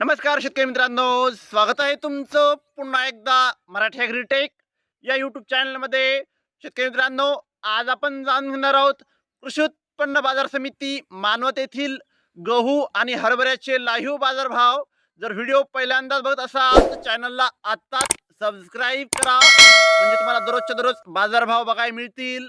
नमस्कार शेतकरी मित्रांनो स्वागत आहे तुमचं पुन्हा एकदा मराठी ॲग्रीटेक या यूट्यूब चॅनलमध्ये शेतकरी मित्रांनो आज आपण जाणून घेणार आहोत कृषी उत्पन्न बाजार समिती मानवत येथील गहू आणि हरभऱ्याचे लाईव्ह बाजारभाव. जर व्हिडिओ पहिल्यांदाच बघत असाल तर चॅनलला आत्ताच सबस्क्राईब करा. म्हणजे तुम्हाला दररोजच्या दररोज बाजारभाव बघायला मिळतील.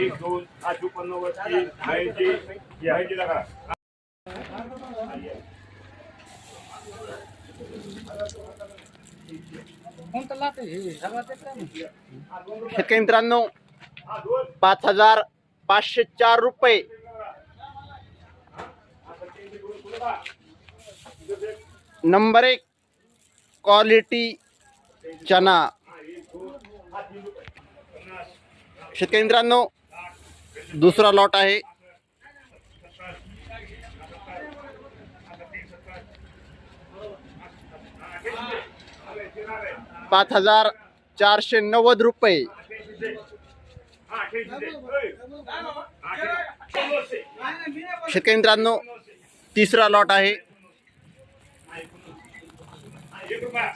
एक दोन हा चोपन्न तीन? शेतकरी मित्रांनो पाच हज़ार पाचशे चार रुपये नंबर एक क्वालिटी चना शेतकरी मित्रांनो दुसरा लॉट आहे पाच हज़ार चारशे नव्वद रुपये हा. हा. शेतकरी मित्रांनो तिसरा लॉट हा, हा. हा.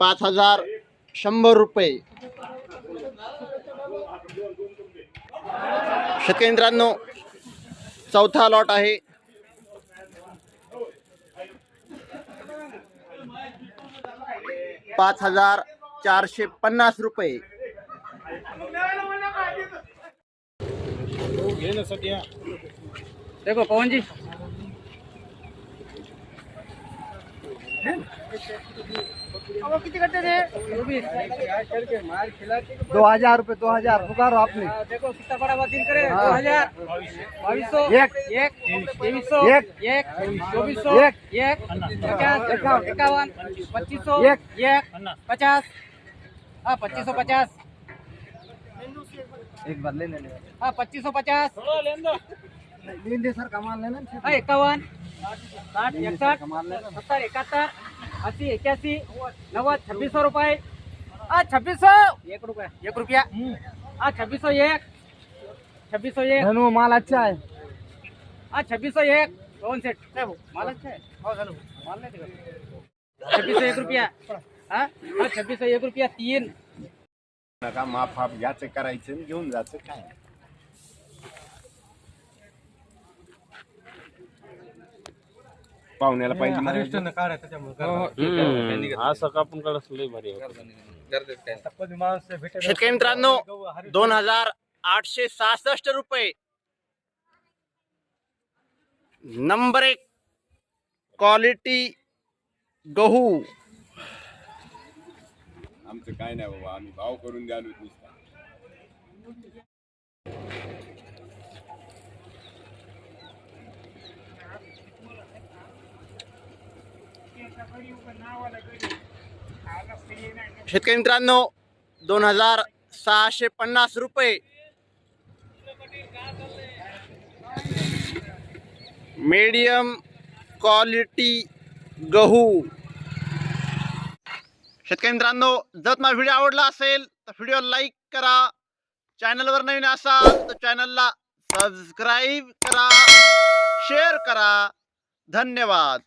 पाच हज़ार शंभर रुपये। शेतकरी चौथा लॉट आहे. पाच हज़ार चारशे पन्नास रुपये. देखो पवन जी अब कितने करते थे दो हज़ार रूपए दो हज़ार। पुकारो आपने। हाँ, देखो कितना बड़ा बात करे। दो हज़ार। बाईस सौ एक। एक तेईस सौ एक। एक चौबीस सौ एक। एक पचास इक्यावन पच्चीस सौ एक। एक पचास। हाँ पच्चीस सौ पचास। एक बार ले लेने हाँ पच्चीस सौ पचास सर कमाल लेना हाँ इक्यावन साठ इकसठ सत्तर इकहत्तर। अस्सी इक्यासी नव्वद छब्बीस सौ रुपये छब्बीस। सौ एक रुपया। एक रुपया। हाँ छब्बीस सौ एक। छब्बीस सौ एक। धनु माल अच्छा है। हाँ छब्बीस सौ? एक काय भाऊ माल अच्छा हो। माल नाही छब्बीस सौ एक रुपया। हा छब्बीस सौ एक रुपया तीन। नका माफ़ आप घ्यायचं करायचं घेऊन जायचं काय? पाहुण्याला पाहिजे म्हणायचं. असं कापून काढस लय भारी शेतकरी मित्रांनो दोन हजार आठशे सहासष्ट रुपये. नंबर एक क्वालिटी गहू. आमचं काय नाही बाबा आम्ही भाव करून द्यालो नुसता. शेतकरी मित्रांनो दोन हजार सहाशे पन्नास रुपये. मीडियम क्वालिटी गहू. शेतकरी मित्रांनो जर तुम्हाला व्हिडिओ आवडला असेल तर व्हिडिओ लाईक करा. चॅनलवर नवीन असाल तर चॅनलला सबस्क्राईब करा. शेअर करा. धन्यवाद.